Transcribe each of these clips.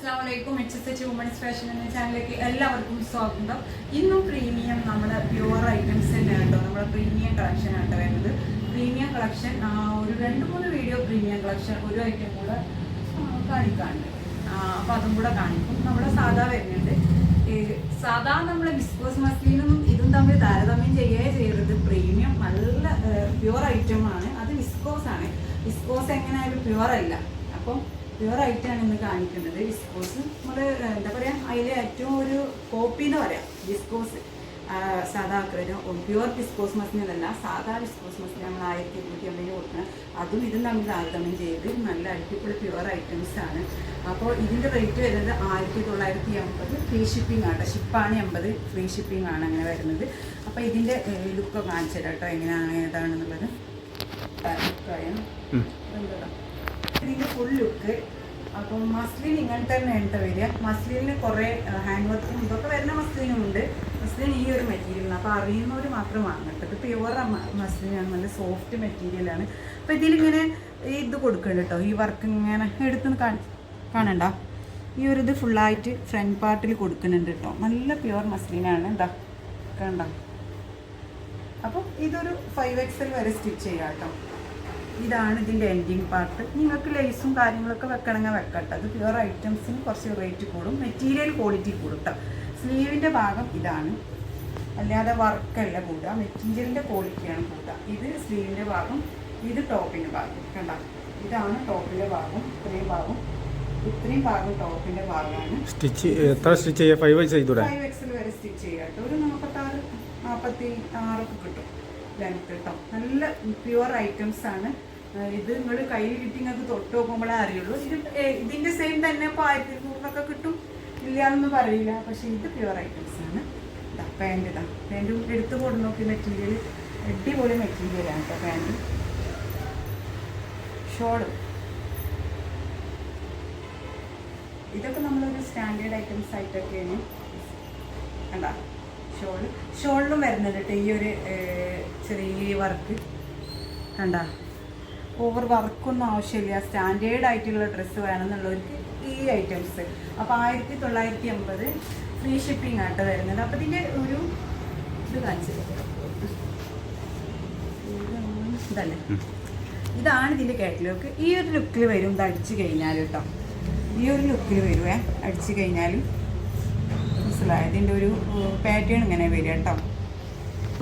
അസ്സാമലൈക്കും H S H women's fashion എന്ന ചാനലിലേക്ക് എല്ലാവർക്കും സ്വാഗതം. ഇന്നും പ്രീമിയം നമ്മുടെ പ്യുവർ ഐറ്റംസ് തന്നെയാണ് കേട്ടോ നമ്മുടെ പ്രീമിയം കളക്ഷൻ ആണ് വരുന്നത്. പ്രീമിയം കളക്ഷൻ ഒരു രണ്ട് മൂന്ന് വീഡിയോ പ്രീമിയം കളക്ഷൻ ഒരു ഐറ്റം കൂടെ കാണിക്കാണ്ട് അപ്പോൾ അതും കൂടെ കാണിക്കും. നമ്മുടെ സാധാ വരുന്നുണ്ട്. സാധാ നമ്മുടെ ബിസ്കോസ് മസ്ലിനും ഇതും തമ്മിൽ താരതമ്യം ചെയ്യേ ചെയ്യരുത്. പ്രീമിയം നല്ല പ്യുവർ ഐറ്റം ആണ്. അത് വിസ്കോസ് ആണ്. വിസ്കോസ് എങ്ങനെയായാലും പ്യുവർ അല്ല. അപ്പം പ്യുവർ ആയിട്ടാണ് ഇന്ന് കാണിക്കുന്നത്. വിസ്കോസ് നമ്മൾ എന്താ പറയുക അതിൽ ഏറ്റവും ഒരു കോപ്പി എന്ന് പറയാം. വിസ്കോസ് സാധാ പ്യുവർ വിസ്കോസ് മസിനല്ല സാധാ വിസ്കോസ് മസിന് നമ്മൾ ആയിരത്തി ഇരുന്നൂറ്റി അമ്പതിന് കൊടുക്കണം. അതും ഇതും തമ്മിൽ താരതമ്യം ചെയ്ത് നല്ല അടിപൊളി പ്യുവർ ഐറ്റംസ് ആണ്. അപ്പോൾ ഇതിന്റെ റേറ്റ് വരുന്നത് ആയിരത്തി തൊള്ളായിരത്തി അമ്പത് ഫ്രീ ഷിപ്പിംഗ് ആട്ടോ ഷിപ്പാണ് എൺപത് ഫ്രീ ഷിപ്പിംഗ് ആണ് അങ്ങനെ വരുന്നത്. അപ്പോൾ ഇതിന്റെ ലുക്ക് കാണിച്ചു തരാം കേട്ടോ എങ്ങനെയാണ് ഏതാണെന്നുള്ളത്. ലുക്കായ ഇതിന്റെ ഫുൾ ലുക്ക് അപ്പം മസ്ലിൻ ഇങ്ങനെ തന്നെ ഉണ്ട് വരിക. മസ്ലിനിൽ കുറേ ഹാൻഡ് വർക്കും ഇതൊക്കെ വരുന്ന മസ്ലിനും ഉണ്ട്. മസ്ലിൻ ഈ ഒരു മെറ്റീരിയലാണ് അപ്പോൾ അറിയുന്നവർ മാത്രം വാങ്ങട്ടെ ഇത് പ്യുവർ മസ്ലിനാണ് നല്ല സോഫ്റ്റ് മെറ്റീരിയലാണ് അപ്പോൾ ഇതിലിങ്ങനെ ഇത് കൊടുക്കുന്നുണ്ട് കേട്ടോ ഈ വർക്ക് ഇങ്ങനെ എടുത്ത് കാണി കാണണ്ട. ഈ ഒരു ഇത് ഫുള്ളായിട്ട് ഫ്രണ്ട് പാർട്ടിൽ കൊടുക്കുന്നുണ്ട് കേട്ടോ നല്ല പ്യുവർ മസ്ലിനാണ് എന്താ കണ്ട? അപ്പം ഇതൊരു ഫൈവ് എക്സൽ വരെ സ്റ്റിച്ച് ചെയ്യാം കേട്ടോ ഇതാണ് ഇതിന്റെ എൻഡിങ് പാർട്ട് നിങ്ങൾക്ക് ലേസും കാര്യങ്ങളൊക്കെ വെക്കണമെങ്കിൽ വെക്കട്ടെ അത് പ്യുവർ ഐറ്റംസിന് കുറച്ച് റേറ്റ് കൂടും. മെറ്റീരിയൽ ക്വാളിറ്റി കൂടും കേട്ടോ സ്ലീവിന്റെ ഭാഗം ഇതാണ്. അല്ലാതെ വർക്കല്ല കൂടുക മെറ്റീരിയലിന്റെ ക്വാളിറ്റിയാണ് കൂടുക ഇത് സ്ലീവിന്റെ ഭാഗം ഇത് ടോപ്പിന്റെ ഭാഗം. കണ്ട? ഇതാണ് ടോപ്പിന്റെ ഭാഗം ഇത്രയും ഭാഗം. ഇത്രയും ഭാഗം ടോപ്പിന്റെ ഭാഗമാണ്. സ്റ്റിച്ച് എത്ര സ്റ്റിച്ച് ചെയ്യുക ഫൈവ് എക്സ് ചെയ്തു ഫൈവ് എക്സിൽ വരെ സ്റ്റിച്ച് ചെയ്യാട്ടോ കേട്ടോ ഒരു നാൽപ്പത്താറ് നാൽപ്പത്തി ആറൊക്കെ കിട്ടും. ലെങ്ത് കേട്ടോ നല്ല പ്യുവർ ഐറ്റംസ് ആണ്. ഇത് നിങ്ങൾ കയ്യിൽ കിട്ടി നിങ്ങൾക്ക് തൊട്ട് നോക്കുമ്പോഴേ അറിയുള്ളൂ. ഇത് ഇതിന്റെ സെയിം തന്നെ ഇപ്പോൾ ആയിരത്തി ഇരുന്നൂറിനൊക്കെ കിട്ടും. ഇല്ല എന്നൊന്നും പറയില്ല. പക്ഷെ ഇത് പ്യുവർ ഐറ്റംസ് ആണ്. ഇതാ പാന്റ് ഇതാ. പാന്റും എടുത്ത് കൊണ്ട് നോക്കി മെറ്റീരിയൽ അടിപൊളി മെറ്റീരിയലാണ് കേട്ടോ പാന്റ് ഷോൾ. ഇതൊക്കെ നമ്മളൊരു സ്റ്റാൻഡേർഡ് ഐറ്റംസ് ആയിട്ടൊക്കെയാണ്. കണ്ട? ഷോൾ ഷോളിലും വരുന്നുണ്ട് കേട്ടോ ഈ ഒരു ചെറിയ വർക്ക് കണ്ട? ഓവർ വർക്കൊന്നും ആവശ്യമില്ല. സ്റ്റാൻഡേർഡ് ആയിട്ടുള്ള ഡ്രസ്സ് വേണമെന്നുള്ളവർക്ക് ഈ ഐറ്റംസ് അപ്പോൾ ആയിരത്തി തൊള്ളായിരത്തി അമ്പത് ഫ്രീ ഷിപ്പിംഗ് ആയിട്ട് വരുന്നത്. അപ്പോൾ ഇതിന്റെ ഒരു ഇത് കാണിച്ചു ഇതല്ലേ? ഇതാണ് ഇതിന്റെ കാറ്റലോഗ് ഈ ഒരു ലുക്കിൽ വരും. ഇത് അടിച്ചു കഴിഞ്ഞാൽ കേട്ടോ. ഈ ഒരു ലുക്കിൽ വരുവേ. അടിച്ചു കഴിഞ്ഞാൽ മനസ്സിലായോ? ഇതിന്റെ ഒരു പാറ്റേൺ ഇങ്ങനെ വരിക കേട്ടോ.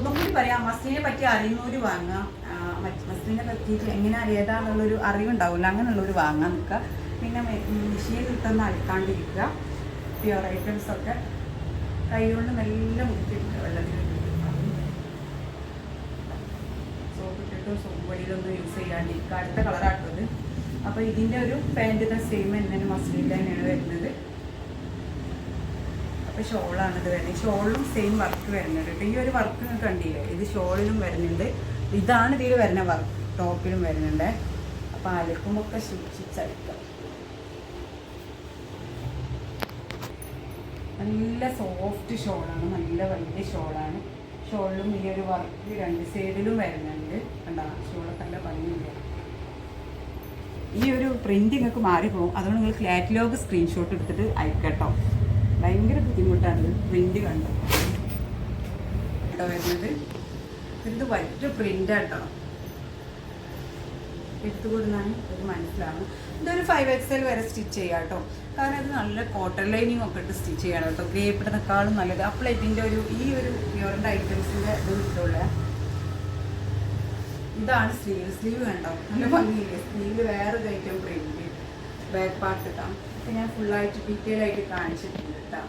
നമുക്ക് പറയാം മസ്സിനെ പറ്റി അറിയുന്നവർ വാങ്ങാം മസ്ലിനെ പറ്റിയിട്ട് എങ്ങനെ അറിയതാന്നുള്ളൊരു അറിവുണ്ടാവില്ല അങ്ങനെയുള്ളൊരു വാങ്ങാൻ നിൽക്കുക പിന്നെ മെഷീൻ കിട്ടുന്ന അലക്കാണ്ടിരിക്കുക പ്യുവർ ഐറ്റംസൊക്കെ കൈ കൊണ്ട് നല്ല മുക്കിയിട്ടുണ്ട് വെള്ളത്തിൽ സോപ്പിട്ടിട്ടും സോപ്പ് പൊടിയിലൊന്നും യൂസ് ചെയ്യാണ്ടിരിക്കുക അടുത്ത കളറാട്ടത് അപ്പോൾ ഇതിന്റെ ഒരു പാന്റിന്റെ സെയിം തന്നെ മസ്ലിൻ തന്നെയാണ് വരുന്നത്. അപ്പോൾ ഷോളാണ് ഇത് വരുന്നത് ഷോളിലും സെയിം വർക്ക് വരുന്നുണ്ട്. കേട്ടോ ഈ ഒരു വർക്ക് കണ്ടില്ലേ? ഇത് ഷോളിലും വരുന്നുണ്ട്. ഇതാണ് ഇതിൽ വരുന്ന വർക്ക് ടോപ്പിലും വരുന്നുണ്ട്. അപ്പോൾ അലക്കുമൊക്കെ സൂക്ഷിച്ചടിക്കാം നല്ല സോഫ്റ്റ് ഷോളാണ്. നല്ല വലിയ ഷോളാണ്. ഷോളിലും ഈ ഒരു വർക്ക് രണ്ട് സൈഡിലും വരുന്നുണ്ട്. കണ്ടാ? ഷോളൊക്കെ നല്ല ഭംഗിയില്ല ഈ ഒരു പ്രിന്റ് നിങ്ങൾക്ക് മാറിപ്പോകും അതുകൊണ്ട് നിങ്ങൾ കാറ്റലോഗ് സ്ക്രീൻഷോട്ട് എടുത്തിട്ട് അയക്കട്ടോ. ഭയങ്കര ബുദ്ധിമുട്ടാണ് പ്രിന്റ് കണ്ടോ? കേട്ടോ വരുന്നത്? ഇത് വലിയ പ്രിന്റ് കേട്ടോ എടുത്തു കൊടുന്നാൽ ഇത് മനസ്സിലാവുന്നത്. ഇതൊരു ഫൈവ് എക്സ് എൽ വരെ സ്റ്റിച്ച് ചെയ്യാം കേട്ടോ കാരണം ഇത് നല്ല കോട്ടൺ ലൈനിങ് ഒക്കെ ഇട്ട് സ്റ്റിച്ച് ചെയ്യണം കേട്ടോ ഗ്രേപ്പിടുന്നേക്കാളും നല്ലത്. അപ്പോൾ ഇതിന്റെ ഒരു ഈ ഒരു പ്യൂറിന്റെ ഐറ്റംസിന്റെ ഇത് ഇട്ടുള്ള ഇതാണ് സ്ലീവ് സ്ലീവ് കണ്ടോ? നല്ല ഭംഗിയില്ലേ? സ്ലീവ് വേറെ ഐറ്റം പ്രിന്റ് ബാക്ക് പാർട്ട് ഇട്ടാം അപ്പം ഞാൻ ഫുള്ളായിട്ട് ഡീറ്റെയിൽ ആയിട്ട് കാണിച്ചിട്ടുണ്ട് കേട്ടോ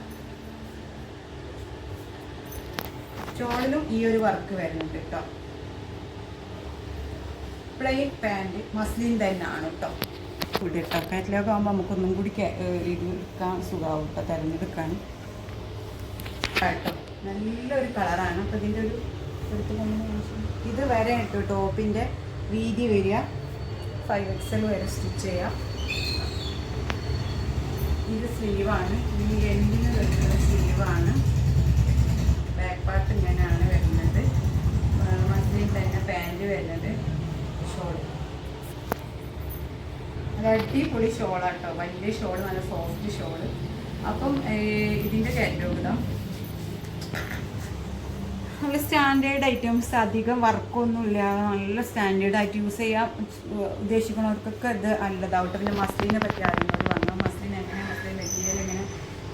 ഷോളിലും ഈ ഒരു വർക്ക് വരുന്നുണ്ട് കേട്ടോ പ്ലെയിൻ പാന്റ് മസ്ലിൻ തന്നെയാണ് കേട്ടോ കൂടി കേട്ടോ കാറ്റലോഗ് ആകുമ്പോൾ നമുക്കൊന്നും കൂടി ഇത് എടുക്കാൻ സുഖമാവും കേട്ടോ തിരഞ്ഞെടുക്കാൻ. കേട്ടോ നല്ലൊരു കളറാണ് അപ്പോൾ ഇതിന്റെ ഒരു. ഇത് വരെ കേട്ടോ ടോപ്പിന്റെ വീതി വരിക. ഫൈവ് എക്സൽ വരെ സ്റ്റിച്ച് ചെയ്യാം ഇത് സ്ലീവാണ് ഈ എൻഡിന് വരുന്ന സ്ലീവാണ് പാർട്ട് ഇങ്ങനെയാണ് വരുന്നത്. മസ്ലിൻ തന്നെ പാന്റ് വരുന്നത്. ഷോൾ. അത് അടിപൊളി ഷോളാട്ടോ. വലിയ ഷോൾ നല്ല സോഫ്റ്റ് ഷോൾ അപ്പം ഇതിന്റെ ഇതിന്റെ കാറ്റലോഗ് നല്ല സ്റ്റാൻഡേർഡ് ഐറ്റംസ് അധികം വർക്കൊന്നും ഇല്ലാതെ നല്ല സ്റ്റാൻഡേർഡ് ആയിട്ട് യൂസ് ചെയ്യാൻ ഉദ്ദേശിക്കുന്നവർക്കൊക്കെ ഇത് നല്ലതാവട്ടെ പിന്നെ മസ്ലിനെ പറ്റി അറിയുന്നവർ വാങ്ങാം മസ്ലിൻ എങ്ങനെ മസ്ലിൻ മെറ്റീരിയൽ എങ്ങനെ?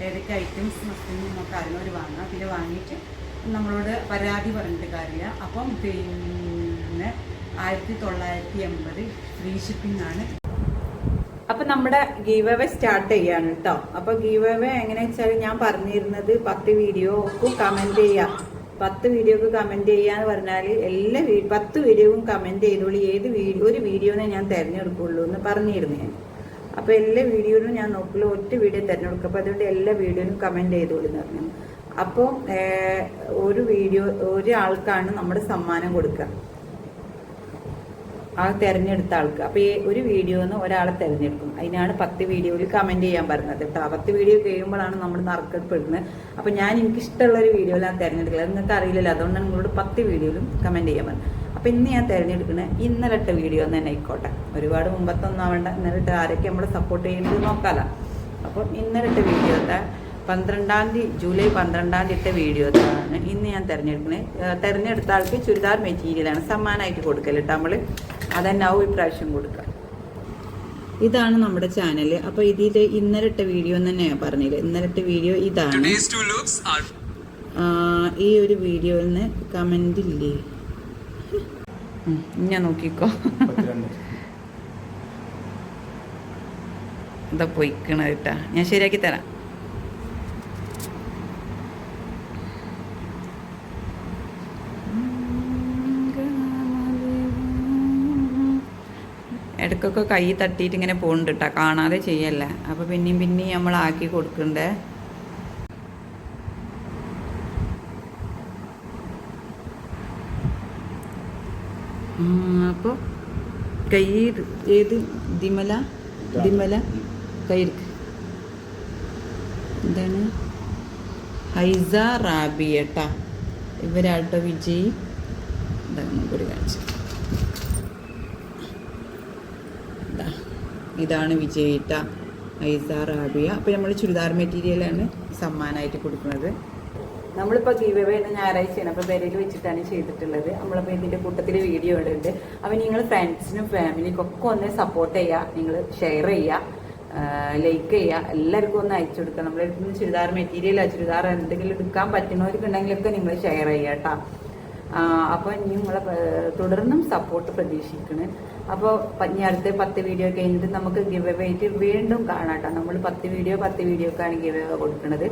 ഏതൊക്കെ ഐറ്റംസ് മസ്ലിൻ നമുക്ക് അറിയുന്നവർ വാങ്ങാം പിന്നെ വാങ്ങിയിട്ട് നമ്മളോട് പരാതി പറഞ്ഞിട്ട് കാര്യമില്ല. അപ്പം പിന്നെ ആയിരത്തി തൊള്ളായിരത്തി എൺപത് ഫ്രീ ഷിപ്പിംഗ് ആണ്. അപ്പൊ നമ്മുടെ ഗീവ് അവേ സ്റ്റാർട്ട് ചെയ്യാണ് കേട്ടോ അപ്പൊ ഗീവ് അവേ എങ്ങനെ വെച്ചാൽ ഞാൻ പറഞ്ഞിരുന്നത് പത്ത് വീഡിയോക്ക് കമന്റ് ചെയ്യാം. പത്ത് വീഡിയോക്ക് കമന്റ് ചെയ്യാന്ന് പറഞ്ഞാൽ എല്ലാ പത്ത് വീഡിയോക്കും കമന്റ് ചെയ്തോളി. ഏത് വീഡിയോ ഒരു വീഡിയോനെ ഞാൻ തിരഞ്ഞെടുക്കുള്ളൂ എന്ന് പറഞ്ഞിരുന്നു ഞാൻ. അപ്പൊ എല്ലാ വീഡിയോയിലും ഞാൻ നോക്കുള്ളൂ ഒറ്റ വീഡിയോ തിരഞ്ഞെടുക്കും. അപ്പൊ അതുകൊണ്ട് എല്ലാ വീഡിയോയിലും കമന്റ് ചെയ്തോളൂ എന്ന് പറഞ്ഞു. അപ്പോൾ ഒരു വീഡിയോ ഒരാൾക്കാണ് നമ്മുടെ സമ്മാനം കൊടുക്കുക. ആ തെരഞ്ഞെടുത്ത ആൾക്ക്. അപ്പൊ ഈ ഒരു വീഡിയോന്ന് ഒരാളെ തിരഞ്ഞെടുക്കും. അതിനാണ് പത്ത് വീഡിയോയിൽ കമന്റ് ചെയ്യാൻ പറഞ്ഞത് കേട്ടോ. ആ പത്ത് വീഡിയോ കഴിയുമ്പോഴാണ് നമ്മൾ നറുക്കപ്പെടുന്നത് അപ്പൊ ഞാൻ എനിക്ക് ഇഷ്ടമുള്ള ഒരു വീഡിയോ ഞാൻ തെരഞ്ഞെടുക്കില്ല അത് നിങ്ങൾക്ക് അറിയില്ലല്ലോ. അതുകൊണ്ടാണ് നിങ്ങളോട് പത്ത് വീഡിയോയിലും കമന്റ് ചെയ്യാൻ പറഞ്ഞത്. അപ്പൊ ഇന്ന് ഞാൻ തിരഞ്ഞെടുക്കുന്നത് ഇന്നലത്തെ വീഡിയോ വീഡിയോ തന്നെ ആയിക്കോട്ടെ. ഒരുപാട് മുമ്പത്തൊന്നും ആവേണ്ട. ഇന്നലെ ഇട്ട ആരൊക്കെ നമ്മളെ സപ്പോർട്ട് ചെയ്യുന്നത് നോക്കാലോ. അപ്പം ഇന്നലത്തെ വീഡിയോത്തെ പന്ത്രണ്ടാം തീയതി ജൂലൈ പന്ത്രണ്ടാം തീയതി ഇട്ട വീഡിയോ ആണ് ഇന്ന് ഞാൻ തിരഞ്ഞെടുക്കുന്നത് തിരഞ്ഞെടുത്ത ആൾക്ക് ചുരിദാർ മെറ്റീരിയലാണ് സമ്മാനമായിട്ട് കൊടുക്കൽ കേട്ടോ നമ്മൾ അതെന്നാവും ഇപ്രാവശ്യം കൊടുക്കുക ഇതാണ് നമ്മുടെ ചാനൽ അപ്പൊ ഇതിൽ ഇന്നലെ ഇട്ട വീഡിയോ എന്ന് തന്നെ ഞാൻ പറഞ്ഞില്ല? ഇന്നലെ ഇട്ട വീഡിയോ ഇതാണ്. ഈ ഒരു വീഡിയോയിൽ നിന്ന് കമന്റ് ഇല്ലേ? ഞാൻ നോക്കിക്കോ. ഇതാ എന്താ പൊയ്ക്കണ കേട്ടാ ഞാൻ ശരിയാക്കി തരാം. ഇടയ്ക്കൊക്കെ കൈ തട്ടിയിട്ട് ഇങ്ങനെ പോകുന്നുണ്ട് കേട്ടോ കാണാതെ ചെയ്യല്ല. അപ്പോൾ പിന്നെയും പിന്നെയും നമ്മൾ ആക്കി കൊടുക്കണ്ടേ അപ്പോൾ കൈ ഏത്? ദിമല? ദിമല? കൈ എന്താണ്? ഹൈസ റാബിയട്ട. ഇവരാട്ടോ വിജയ്. ഇതാണ് കൂടി കാണിച്ചു ഇതാ, ഇതാണ് വിജയിട്ട ഐസാർ റാബിയ. അപ്പോൾ നമ്മൾ ചുരിദാർ മെറ്റീരിയലാണ് സമ്മാനമായിട്ട് കൊടുക്കുന്നത്. നമ്മളിപ്പോൾ ഗീവ് എന്ന് ഞായറാഴ്ചയാണ്. അപ്പോൾ പെരയിൽ വെച്ചിട്ടാണ് ചെയ്തിട്ടുള്ളത്. നമ്മളപ്പോൾ ഇതിന്റെ കൂട്ടത്തിൽ വീഡിയോ ഇടുന്നുണ്ട് അപ്പോൾ നിങ്ങൾ ഫ്രണ്ട്സിനും ഫാമിലിക്കും ഒക്കെ ഒന്ന് സപ്പോർട്ട് ചെയ്യുക നിങ്ങൾ ഷെയർ ചെയ്യുക ലൈക്ക് ചെയ്യുക എല്ലാവർക്കും ഒന്ന് അയച്ചു കൊടുക്കുക നമ്മളെടുക്കുന്ന ചുരിദാർ മെറ്റീരിയൽ ചുരിദാർ എന്തെങ്കിലും എടുക്കാൻ പറ്റുന്നവർക്കുണ്ടെങ്കിലൊക്കെ നിങ്ങൾ ഷെയർ ചെയ്യുക കേട്ടോ അപ്പോൾ ഇനി നിങ്ങളെ തുടർന്നും സപ്പോർട്ട് പ്രതീക്ഷിക്കണം. അപ്പോൾ ഇനി അടുത്ത പത്ത് വീഡിയോ കഴിഞ്ഞിട്ട് നമുക്ക് ഗിവ് ആയിട്ട് വീണ്ടും കാണാട്ടോ നമ്മൾ പത്ത് വീഡിയോ പത്ത് വീഡിയോക്കാണ് ഗിവ് കൊടുക്കുന്നത്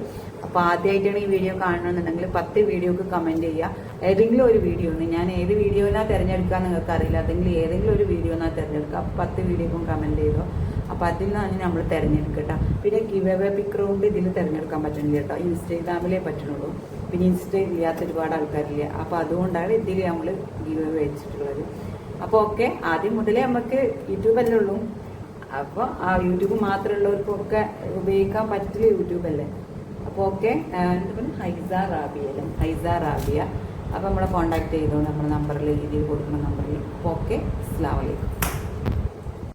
അപ്പോൾ ആദ്യമായിട്ടാണ് ഈ വീഡിയോ കാണണമെന്നുണ്ടെങ്കിൽ പത്ത് വീഡിയോക്ക് കമന്റ് ചെയ്യുക. ഏതെങ്കിലും ഒരു വീഡിയോ ഒന്ന് ഞാൻ ഏത് വീഡിയോനാ തിരഞ്ഞെടുക്കുക നിങ്ങൾക്ക് അറിയില്ല അതെങ്കിൽ ഏതെങ്കിലും ഒരു വീഡിയോ വീഡിയോനാ തിരഞ്ഞെടുക്കുക അപ്പോൾ പത്ത് വീഡിയോക്കും കമന്റ് ചെയ്തോ. അപ്പോൾ അതിൽ നിന്നാണ് നമ്മൾ തിരഞ്ഞെടുക്കട്ടോ. പിന്നെ ഗിവ് അവേ റൗണ്ട് ഇതിൽ തിരഞ്ഞെടുക്കാൻ പറ്റുന്നില്ല കേട്ടോ. ഇൻസ്റ്റാഗ്രാമിലേ പറ്റുന്നുള്ളൂ പിന്നെ ഇൻസ്റ്റ ഇല്ലാത്ത ഒരുപാട് ആൾക്കാരില്ല? അപ്പോൾ അതുകൊണ്ടാണ് ഇതിൽ നമ്മൾ ഗീവ് വെച്ചിട്ടുള്ളത്. അപ്പോൾ ഓക്കെ ആദ്യം മുതലേ നമുക്ക് യൂട്യൂബല്ലേ ഉള്ളൂ. അപ്പോൾ ആ യൂട്യൂബ് മാത്രമുള്ളവർക്കൊക്കെ ഉപയോഗിക്കാൻ പറ്റില്ല യൂട്യൂബ് അല്ലേ? അപ്പോൾ ഓക്കെ ഹൈസ റാബിയ അല്ലേ? ഹൈസ റാബിയ. അപ്പോൾ നമ്മളെ കോൺടാക്ട് ചെയ്തോ നമ്മുടെ നമ്പറിൽ ഇതിൽ കൊടുക്കുന്ന നമ്പറിൽ അപ്പോൾ ഓക്കെ അസ്സാം വലൈക്കും